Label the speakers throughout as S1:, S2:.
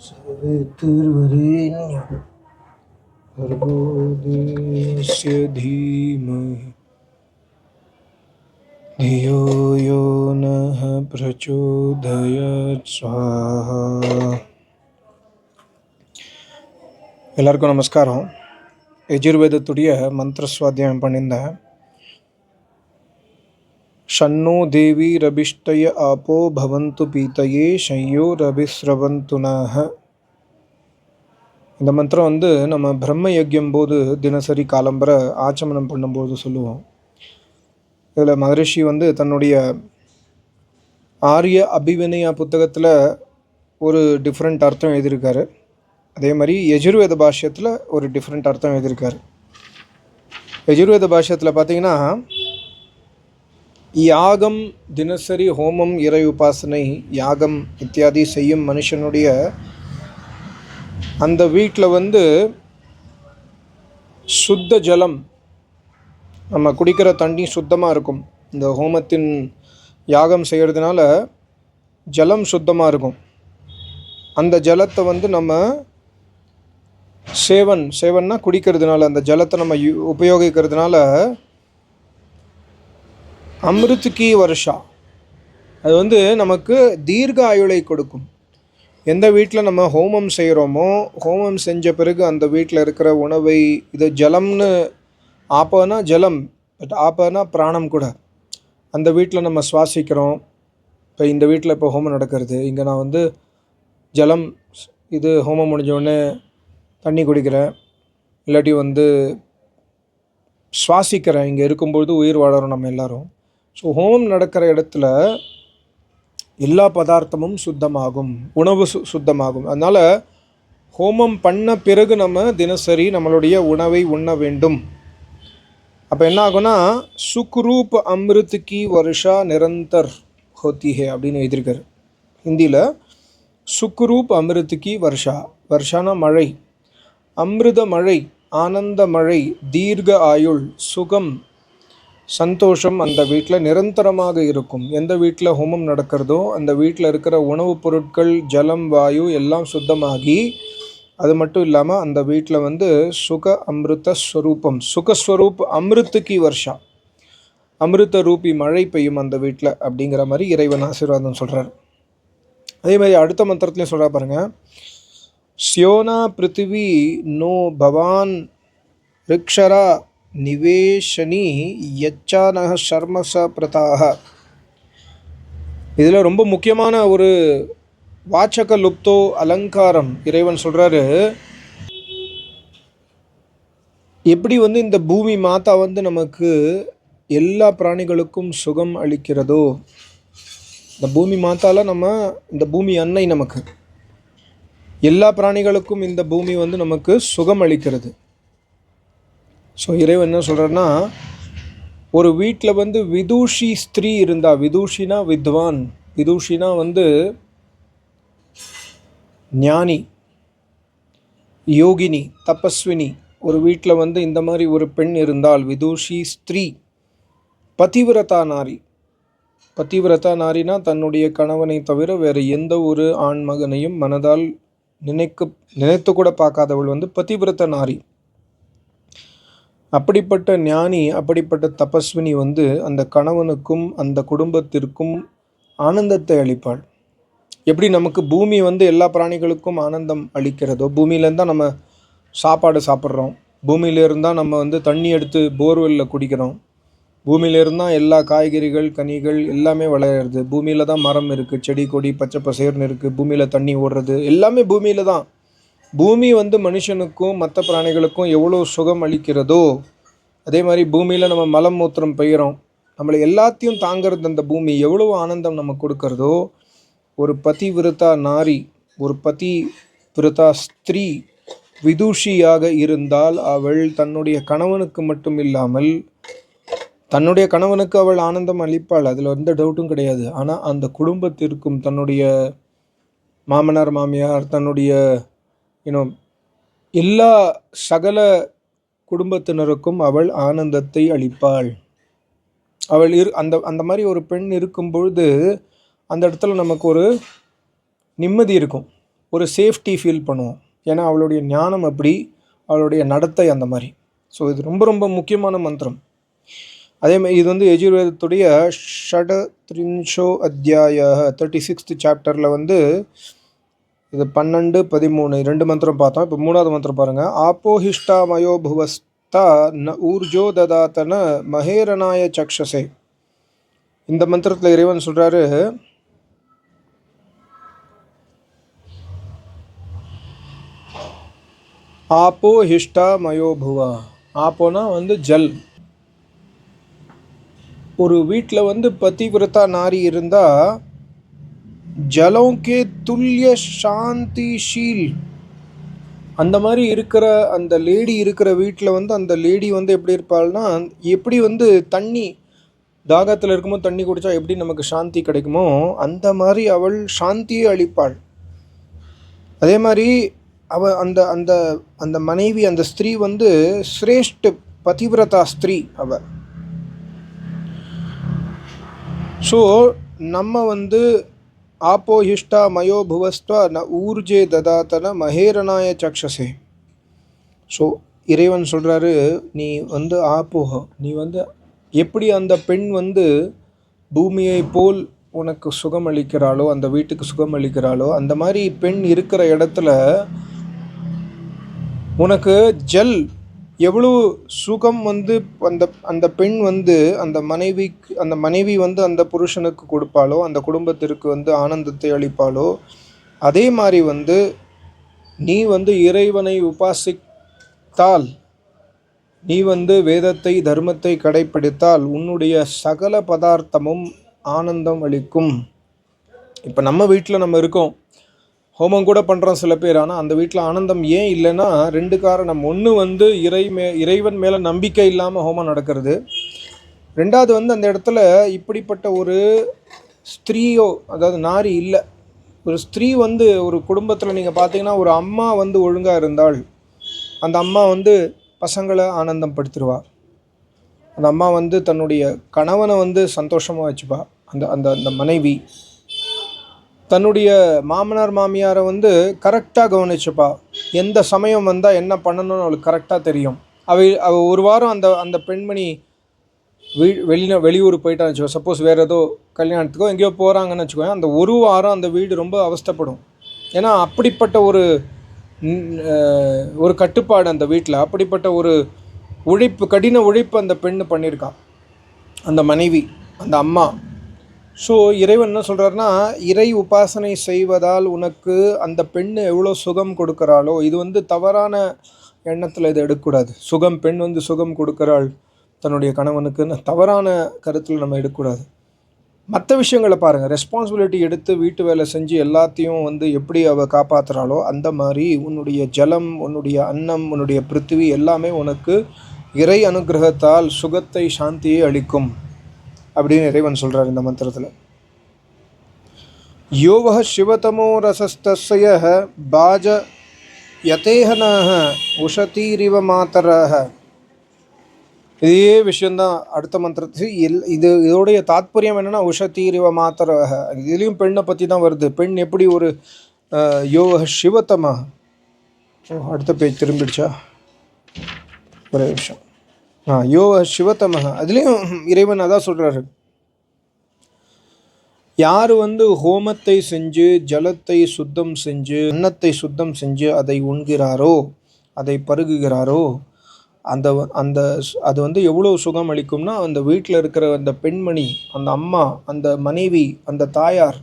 S1: सवितुर्वरेण्य धीमहि धियो यो नः स्वाहा ಎಲ್ಲರಿಗೂ ನಮಸ್ಕಾರ ಯಜುರ್ವೇದ ತುಡಿಯ ಮಂತ್ರ ಸ್ವಾಧ್ಯಾಯ ஷன்னோ தேவி ரபிஷ்டய ஆப்போ பவந்து பீதையே ஷையோ ரபிஸ்ரவந்துனஹ இந்த மந்திரம் வந்து நம்ம பிரம்ம யஜ்யம் போது தினசரி காலம்பர ஆச்சமனம் பண்ணும்போது சொல்லுவோம். இதில் மகரிஷி வந்து தன்னுடைய ஆரிய அபிவினயா புத்தகத்தில் ஒரு டிஃப்ரெண்ட் அர்த்தம் எழுதியிருக்காரு. அதே மாதிரி யஜுர்வேத பாஷ்யத்தில் ஒரு டிஃப்ரெண்ட் அர்த்தம் எழுதியிருக்காரு. யஜுர்வேத பாஷ்யத்தில் பார்த்தீங்கன்னா யாகம் தினசரி ஹோமம் இறை உபாசனை யாகம் இத்தியாதி செய்யும் மனுஷனுடைய அந்த வீட்டில் வந்து சுத்த ஜலம் நம்ம குடிக்கிற தண்ணி சுத்தமாக இருக்கும். இந்த ஹோமத்தின் யாகம் செய்கிறதுனால ஜலம் சுத்தமாக இருக்கும். அந்த ஜலத்தை வந்து நம்ம சேவன் சேவன்னா குடிக்கிறதுனால அந்த ஜலத்தை நம்ம உபயோகிக்கிறதுனால அமிர்த் கி வருஷா. அது வந்து நமக்கு தீர்க்க ஆயுளை கொடுக்கும். எந்த வீட்டில் நம்ம ஹோமம் செய்கிறோமோ ஹோமம் செஞ்ச பிறகு அந்த வீட்டில் இருக்கிற உணவை இது ஜலம்னு ஆப்பனா ஜலம் பட் ஆப்பனா பிராணம் கூட. அந்த வீட்டில் நம்ம சுவாசிக்கிறோம். இப்போ இந்த வீட்டில் இப்போ ஹோமம் நடக்கிறது. இங்கே நான் வந்து ஜலம் இது ஹோமம் முடிஞ்சோடனே தண்ணி குடிக்கிறேன். இல்லாட்டி வந்து சுவாசிக்கிறேன். இங்கே இருக்கும்பொழுது உயிர் வாழறோம் நம்ம எல்லோரும். ஸோ ஹோமம் நடக்கிற இடத்துல எல்லா பதார்த்தமும் சுத்தமாகும் உணவு சு சுத்தமாகும். அதனால் ஹோமம் பண்ண பிறகு நம்ம தினசரி நம்மளுடைய உணவை உண்ண வேண்டும். அப்போ என்ன ஆகும்னா சுக்ரூப் அமிர்த் கி வருஷா நிரந்தர் ஹோத்தி ஹே அப்படின்னு எழுதியிருக்காரு. ஹிந்தியில் சுக்ரூப் அமிர்த் கி வருஷா வருஷானா மழை. அமிர்த மழை ஆனந்த மழை தீர்க்க ஆயுள் சுகம் சந்தோஷம் அந்த வீட்டில் நிரந்தரமாக இருக்கும். எந்த வீட்டில் ஹோமம் நடக்கிறதோ அந்த வீட்டில் இருக்கிற உணவுப் பொருட்கள் ஜலம் வாயு எல்லாம் சுத்தமாகி அது மட்டும் இல்லாமல் அந்த வீட்டில் வந்து சுக அமிர்த ஸ்வரூபம். சுகஸ்வரூப் அமிர்துக்கு வருஷா. அமிர்த ரூபி மழை பெய்யும் அந்த வீட்டில் அப்படிங்கிற மாதிரி இறைவன் ஆசீர்வாதம் சொல்கிறார் அதே மாதிரி அடுத்த மந்திரத்துலேயும் சொல்கிறா பாருங்கள் ஸ்யோனா பிருத்திவி நோ பவான் ரிக்ஷரா நிவேஷனி யச்சானக சர்மச பிரதாக இதில் ரொம்ப முக்கியமான ஒரு வாச்சக லுப்தோ அலங்காரம் இறைவன் சொல்கிறாரு எப்படி வந்து இந்த பூமி மாதா வந்து நமக்கு எல்லா பிராணிகளுக்கும் சுகம் அளிக்கிறதோ இந்த பூமி மாத்தால நம்ம இந்த பூமி அன்னை நமக்கு. எல்லா பிராணிகளுக்கும் இந்த பூமி வந்து நமக்கு சுகம் அளிக்கிறது. ஸோ இறைவன் என்ன சொல்கிறேன்னா ஒரு வீட்டில் வந்து விதூஷி ஸ்திரீ இருந்தா விதூஷினா வித்வான் விதூஷினா வந்து ஞானி யோகினி தபஸ்வினி. ஒரு வீட்டில் வந்து இந்த மாதிரி ஒரு பெண் இருந்தால் விதூஷி ஸ்திரீ பதிவிரதா நாரி. பதிவிரதா நாரினா தன்னுடைய கணவனை தவிர வேறு எந்த ஒரு ஆண் மகனையும் மனதால் நினைக்க நினைத்து கூட பார்க்காதவள் வந்து பதிவிரத நாரி. அப்படிப்பட்ட ஞானி அப்படிப்பட்ட தபஸ்வினி வந்து அந்த கணவனுக்கும் அந்த குடும்பத்திற்கும் ஆனந்தத்தை அளிப்பாள். எப்படி நமக்கு பூமி வந்து எல்லா பிராணிகளுக்கும் ஆனந்தம் அளிக்கிறதோ பூமியிலேருந்து தான் நம்ம சாப்பாடு சாப்பிட்றோம். பூமியிலேருந்து தான் நம்ம வந்து தண்ணி எடுத்து போர்வெல்லில் குடிக்கிறோம். பூமியிலேருந்து தான் எல்லா காய்கறிகள் கனிகள் எல்லாமே விளையிறது பூமியில் தான் மரம் இருக்குது செடி கொடி பச்சை பசேர்னு இருக்குது பூமியில் தண்ணி ஓடுறது. எல்லாமே பூமியில் தான் பூமி வந்து மனுஷனுக்கும் மற்ற பிராணிகளுக்கும் எவ்வளோ சுகம் அளிக்கிறதோ அதே மாதிரி பூமியில் நம்ம மலம் மூத்திரம் பெய்கிறோம் நம்மளை எல்லாத்தையும் தாங்கிறது அந்த பூமி எவ்வளோ ஆனந்தம் நமக்கு கொடுக்கறதோ ஒரு பதி விருத்தா நாரி ஒரு பதி விருத்தா ஸ்திரீ விதூஷியாக இருந்தால் அவள் தன்னுடைய கணவனுக்கு மட்டும் இல்லாமல் தன்னுடைய கணவனுக்கு அவள் ஆனந்தம் அளிப்பாள் அதில் எந்த டவுட்டும் கிடையாது. ஆனால் அந்த குடும்பத்திற்கும் தன்னுடைய மாமனார் மாமியார் தன்னுடைய யூனோ எல்லா சகல குடும்பத்தினருக்கும் அவள் ஆனந்தத்தை அளிப்பாள். அவள் இரு அந்த அந்த மாதிரி ஒரு பெண் இருக்கும் பொழுது அந்த இடத்துல நமக்கு ஒரு நிம்மதி இருக்கும். ஒரு சேஃப்டி ஃபீல் பண்ணுவோம். ஏன்னா அவளுடைய ஞானம் அப்படி அவளுடைய நடத்தை அந்த மாதிரி. ஸோ இது ரொம்ப ரொம்ப முக்கியமான மந்திரம். அதே மாதிரி இது வந்து எஜுர்வேதத்துடைய ஷட த்ரின்ஷோ அத்தியாய தேர்ட்டி சிக்ஸ்த் சாப்டரில் வந்து இது பன்னெண்டு பதிமூணு ரெண்டு மந்திரம் பார்த்தோம். இப்போ மூணாவது மந்திரம் பாருங்கள் ஆப்போஹிஷ்டா மயோபுவஸ்தா ந ஊர்ஜோ ததாத்தன மகேரநாய சக்ஷசே. இந்த மந்திரத்தில் இறைவன் சொல்கிறாரு ஆப்போ ஹிஷ்டா மயோபுவா ஆப்போனா வந்து ஜல். ஒரு வீட்டில் வந்து பதிவிரதா நாரி இருந்தால் ஜலம் கே துல்லிய சாந்திஷீல். அந்த மாதிரி இருக்கிற அந்த லேடி இருக்கிற வீட்டில் வந்து அந்த லேடி வந்து எப்படி இருப்பாள்னா எப்படி வந்து தண்ணி தாகத்தில் இருக்கும்போது தண்ணி குடித்தா எப்படி நமக்கு சாந்தி கிடைக்குமோ அந்த மாதிரி அவள் சாந்தியை அளிப்பாள். அதே மாதிரி அவ அந்த அந்த அந்த மனைவி அந்த ஸ்திரீ வந்து சிரேஷ்ட பதிவிரதா ஸ்திரீ அவ. ஸோ நம்ம வந்து ஆப்போஹிஷ்டா மயோபுவஸ்துவ ந ஊர்ஜே ததாத்தன மகேரனாய சக்ஷசே ஸோ இறைவன் சொல்கிறாரு நீ வந்து ஆப்போக நீ வந்து எப்படி அந்த பெண் வந்து பூமியை போல் உனக்கு சுகம் அளிக்கிறாளோ அந்த வீட்டுக்கு சுகம் அளிக்கிறாளோ அந்த மாதிரி பெண் இருக்கிற இடத்துல உனக்கு ஜல் எவ்வளோ சுகம் வந்து அந்த அந்த பெண் வந்து அந்த மனைவிக்கு அந்த மனைவி வந்து அந்த புருஷனுக்கு கொடுப்பாளோ அந்த குடும்பத்திற்கு வந்து ஆனந்தத்தை அளிப்பாளோ அதே மாதிரி வந்து நீ வந்து இறைவனை உபாசித்தால் நீ வந்து வேதத்தை தர்மத்தை கடைப்பிடித்தால் உன்னுடைய சகல பதார்த்தமும் ஆனந்தம் அளிக்கும். இப்போ நம்ம வீட்டில் நம்ம இருக்கோம். ஹோமம் கூட பண்ணுறோம் சில பேர். ஆனால் அந்த வீட்டில் ஆனந்தம் ஏன் இல்லைன்னா ரெண்டு காரணம். ஒன்று வந்து இறை மே இறைவன் மேலே நம்பிக்கை இல்லாமல் ஹோமம் நடக்கிறது. ரெண்டாவது வந்து அந்த இடத்துல இப்படிப்பட்ட ஒரு ஸ்திரீயோ அதாவது நாரி இல்லை. ஒரு ஸ்திரீ வந்து ஒரு குடும்பத்தில் நீங்கள் பார்த்தீங்கன்னா ஒரு அம்மா வந்து ஒழுங்காக இருந்தால் அந்த அம்மா வந்து பசங்களை ஆனந்தம் படுத்திடுவா அந்த அம்மா வந்து தன்னுடைய கணவனை வந்து சந்தோஷமாக வச்சுப்பா. அந்த அந்த அந்த மனைவி. தன்னுடைய மாமனார் மாமியாரை வந்து கரெக்டாக கவனிச்சுப்பா. எந்த சமயம் வந்தால் என்ன பண்ணணும்னு அவளுக்கு கரெக்டாக தெரியும். அவ அவ ஒரு வாரம் அந்த அந்த பெண்மணி வீ வெளியில் வெளியூர் போயிட்டான்னு வச்சுக்கோ சப்போஸ் வேறு ஏதோ கல்யாணத்துக்கோ எங்கேயோ போகிறாங்கன்னு வச்சுக்கோங்க அந்த ஒரு வாரம் அந்த வீடு ரொம்ப அவஸ்தைப்படும். ஏன்னா அப்படிப்பட்ட ஒரு ஒரு கட்டுப்பாடு அந்த வீட்டில் அப்படிப்பட்ட ஒரு உழைப்பு கடின உழைப்பு அந்த பெண்ணு பண்ணியிருக்கா. அந்த மனைவி அந்த அம்மா. ஸோ இறைவன் என்ன சொல்கிறாருன்னா இறை உபாசனை செய்வதால் உனக்கு அந்த பெண்ணு எவ்வளோ சுகம் கொடுக்குறாளோ இது வந்து தவறான எண்ணத்தில் இதை எடுக்கக்கூடாது. சுகம் பெண் வந்து சுகம் கொடுக்குறாள் தன்னுடைய கணவனுக்குன்னு தவறான கருத்தில் நம்ம எடுக்கக்கூடாது. மற்ற விஷயங்களை பாருங்கள் ரெஸ்பான்சிபிலிட்டி எடுத்து வீட்டு வேலை செஞ்சு எல்லாத்தையும் வந்து எப்படி அவள் காப்பாற்றுறாளோ அந்த மாதிரி உன்னுடைய ஜலம் உன்னுடைய அன்னம் உன்னுடைய பிருத்திவி எல்லாமே உனக்கு இறை அனுகிரகத்தால் சுகத்தை சாந்தியை அளிக்கும். அப்படின்னு இறைவன் சொல்கிறார் இந்த மந்திரத்தில். யோவ சிவதமோ ரசஸ்தஸ்ய பாஜ யதேகனாக உஷதீரிவ மாத்தராக இதே விஷயந்தான் அடுத்த மந்திரத்து. எல் இது இதோடைய தாத்பரியம் என்னென்னா உஷதீரிவ மாத்தராக இதுலேயும் பெண்ணை பற்றி தான் வருது. பெண் எப்படி ஒரு யோக சிவத்தமா ஓ அடுத்த பேஜ் திரும்பிடுச்சா? ஒரே விஷயம் ஆ யோக சிவத்தமக அதுலேயும் இறைவன் அதான் சொல்கிறாரு யார் வந்து ஹோமத்தை செஞ்சு ஜலத்தை சுத்தம் செஞ்சு அன்னத்தை சுத்தம் செஞ்சு அதை உண்கிறாரோ அதை பருகுகிறாரோ அந்த அந்த அது வந்து எவ்வளோ சுகம் அளிக்கும்னா அந்த வீட்டில் இருக்கிற அந்த பெண்மணி அந்த அம்மா அந்த மனைவி அந்த தாயார்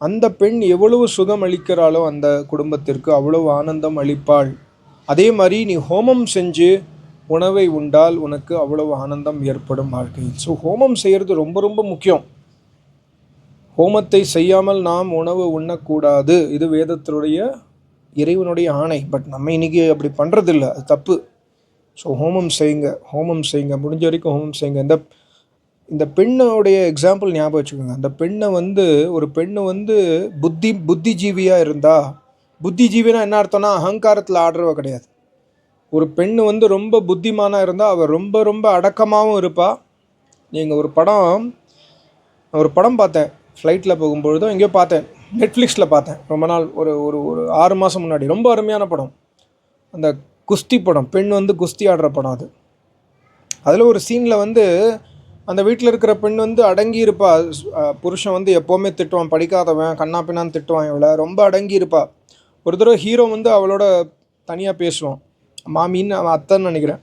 S1: அந்த பெண் எவ்வளவு சுகம் அளிக்கிறாளோ அந்த குடும்பத்திற்கு அவ்வளவு ஆனந்தம் அளிப்பாள். அதே மாதிரி நீ ஹோமம் செஞ்சு உணவை உண்டால் உனக்கு அவ்வளவு ஆனந்தம் ஏற்படும் வாழ்க்கையில். ஸோ ஹோமம் செய்கிறது ரொம்ப ரொம்ப முக்கியம். ஹோமத்தை செய்யாமல் நாம் உணவு உண்ணக்கூடாது. இது வேதத்தினுடைய இறைவனுடைய ஆணை. பட் நம்ம இன்னைக்கு அப்படி பண்ணுறதில்ல அது தப்பு. ஸோ ஹோமம் செய்யுங்க. ஹோமம் செய்யுங்க. முடிஞ்ச வரைக்கும் ஹோமம் செய்யுங்க. இந்த இந்த பெண்ணுடைய எக்ஸாம்பிள் ஞாபகம் வச்சுக்கோங்க. அந்த பெண்ணை வந்து ஒரு பெண்ணு வந்து புத்தி புத்திஜீவியாக இருந்தால் புத்திஜீவினா என்ன அர்த்தம்னா அகங்காரத்தில் ஆடுறவ கிடையாது. ஒரு பெண் வந்து ரொம்ப புத்திமானாக இருந்தால் அவள் ரொம்ப ரொம்ப அடக்கமாகவும் இருப்பாள் நீங்கள் ஒரு படம் ஒரு படம் பார்த்தேன். ஃப்ளைட்டில் போகும்பொழுதும் எங்கேயோ பார்த்தேன். நெட்ஃப்ளிக்ஸில் பார்த்தேன். ரொம்ப நாள் ஒரு ஒரு ஒரு ஆறு மாதம் முன்னாடி. ரொம்ப அருமையான படம். அந்த குஸ்தி படம் பெண் வந்து குஸ்தி ஆடுற படம் அது. அதில் ஒரு சீனில் வந்து அந்த வீட்டில் இருக்கிற பெண் வந்து அடங்கி இருப்பா. புருஷன் வந்து எப்போவுமே திட்டுவான். படிக்காதவன் கண்ணா பின்னான்னு திட்டுவான் இவளை. ரொம்ப அடங்கி இருப்பா. ஒரு தடவை ஹீரோ வந்து அவளோட தனியாக பேசுவான். மாமின்னு அவன் அத்தைன்னு நினைக்கிறேன்.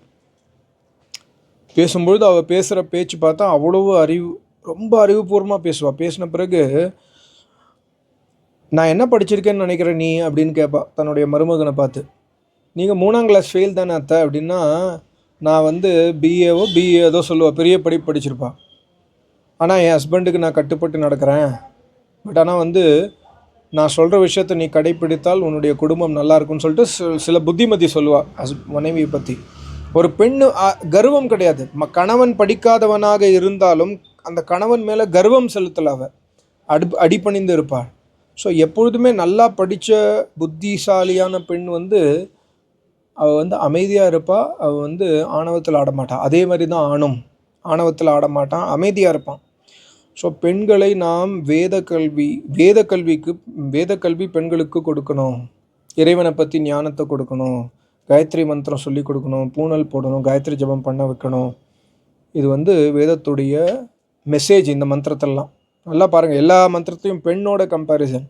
S1: பேசும்பொழுது அவள் பேசுகிற பேச்சு பார்த்தா அவ்வளவு அறிவு ரொம்ப அறிவுபூர்வமாக பேசுவாள் பேசின பிறகு நான் என்ன படிச்சிருக்கேன்னு நினைக்கிறேன் நீ? அப்படின்னு கேட்பா தன்னுடைய மருமகனை பார்த்து. நீங்கள் மூணாம் கிளாஸ் ஃபெயில் தானே அத்தை? அப்படின்னா நான் வந்து பிஏவோ பிஏ ஏதோ சொல்லுவாள் பெரிய படிப்பு படிச்சிருப்பா. ஆனால் என் ஹஸ்பண்டுக்கு நான் கட்டுப்பட்டு நடக்கிறேன். பட் ஆனால் வந்து நான் சொல்கிற விஷயத்தை நீ கடைப்பிடித்தால் உன்னுடைய குடும்பம் நல்லா இருக்கும்னு சொல்லிட்டு சில புத்திமதி சொல்லுவாள் ஹஸ் மனைவியை பற்றி ஒரு பெண்ணு கர்வம் கிடையாது. ம கணவன் படிக்காதவனாக இருந்தாலும் அந்த கணவன் மேலே கர்வம் செலுத்தல அவ. அடி அடிபணிந்து இருப்பாள். ஸோ எப்பொழுதுமே நல்லா படித்த புத்திசாலியான பெண் வந்து அவள் வந்து அமைதியாக இருப்பாள் அவள் வந்து ஆணவத்தில் ஆட மாட்டாள் அதே மாதிரி தான் ஆணும். ஆணவத்தில் ஆடமாட்டான் அமைதியாக இருப்பான். ஸோ பெண்களை நாம் வேத கல்வி வேத கல்விக்கு வேத கல்வி பெண்களுக்கு கொடுக்கணும். இறைவனை பற்றி ஞானத்தை கொடுக்கணும். காயத்ரி மந்திரம் சொல்லி கொடுக்கணும். பூணல் போடணும். காயத்ரி ஜெபம் பண்ண வைக்கணும். இது வந்து வேதத்துடைய மெசேஜ் இந்த மந்திரத்தெல்லாம். நல்லா பாருங்கள் எல்லா மந்திரத்தையும் பெண்ணோட கம்பேரிசன்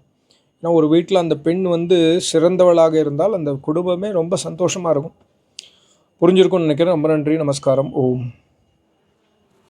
S1: ஏன்னா ஒரு வீட்டில் அந்த பெண் வந்து சிறந்தவளாக இருந்தால் அந்த குடும்பமே ரொம்ப சந்தோஷமாக இருக்கும். புரிஞ்சிருக்கும்னு நினைக்கிறேன். ரொம்ப நன்றி. நமஸ்காரம். ஓம்.